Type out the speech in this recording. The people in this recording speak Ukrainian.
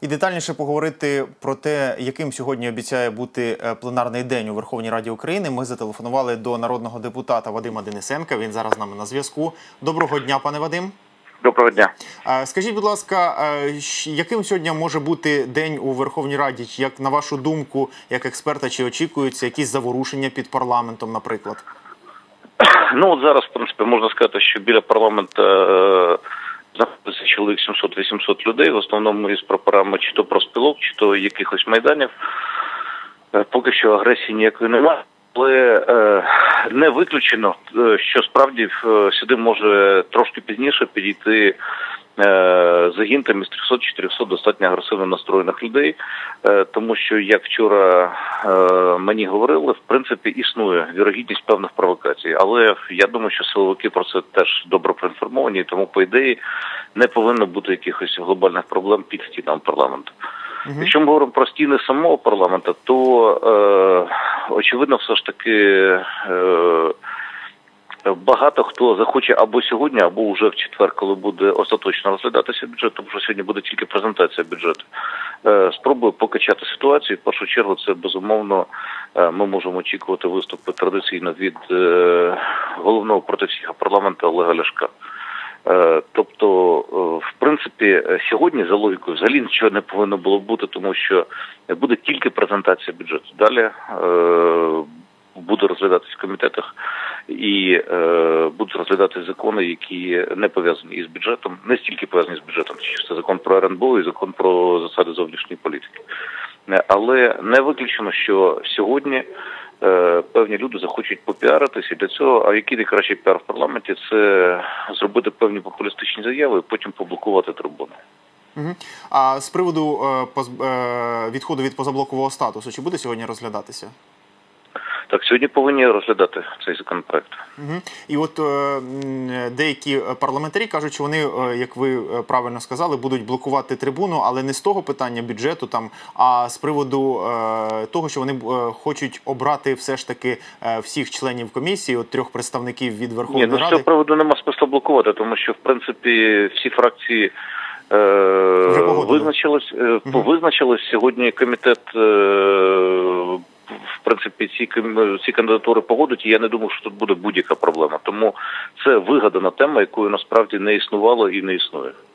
І детальніше поговорити про те, яким сьогодні обіцяє бути е, пленарний день у Верховній Раді України. Ми зателефонували до народного депутата Вадима Денисенка. Він зараз з нами на зв'язку. Доброго дня, пане Вадим. Доброго дня. Е, Скажіть, будь ласка, е, яким сьогодні може бути день у Верховній Раді? Як на вашу думку, як експерта, чи очікуються якісь заворушення під парламентом, наприклад? Ну от зараз, в принципі, можна сказати, що біля парламенту е, чоловік 700-800 людей, в основному із прапорами чи то проспілок, чи то якихось майданів. Е, Поки що агресії ніякої немає. Але е, не виключено, е, що справді е, сюди може трошки пізніше підійти е, загін там із 300-400 достатньо агресивно настроєних людей, тому що як вчора мені говорили, в принципі існує вірогідність певних провокацій. Але я думаю, що силовики про це теж добре проінформовані, тому по ідеї не повинно бути якихось глобальних проблем під стінами парламенту. Якщо ми говоримо про стіни самого парламенту, то е, очевидно, все ж таки. Е, Багато хто захоче або сьогодні, або вже в четвер, коли буде остаточно розглядатися бюджет, тому що сьогодні буде тільки презентація бюджету. Е, Спробую покачати ситуацію. В першу чергу, це безумовно е, ми можемо очікувати виступи традиційно від е, головного проти всіх парламенту Олега Ляшка. Е, Тобто, е, принципі, е, сьогодні за логікою взагалі нічого не повинно було бути, тому що буде тільки презентація бюджету. Далі е, буде розглядатись в комітетах і е, будуть розглядати закони, які не пов'язані із бюджетом, не стільки пов'язані з бюджетом, чи це закон про РНБО і закон про засади зовнішньої політики. Але не виключено, що сьогодні певні люди захочуть попіаритися для цього. А який найкращий піар в парламенті це зробити певні популістичні заяви, і потім поблокувати трибуни. Угу. А з приводу е, е, відходу від позаблокового статусу, чи буде сьогодні розглядатися? Так, сьогодні повинні розглядати цей законопроект. Угу. І от е, деякі парламентарі кажуть, що вони, е, як ви е, правильно сказали, будуть блокувати трибуну, але не з того питання бюджету, там, а з приводу е, того, що вони хочуть обрати все ж таки всіх членів комісії, от трьох представників від Ні, Верховної ну з цього приводу нема смисла блокувати, тому що в принципі всі фракції визначились, е, визначились сьогодні. Комітет принципі ці ці кандидатури погодить. І я не думаю, що тут буде будь-яка проблема. Тому це вигадана тема, якої насправді не існувало і не існує.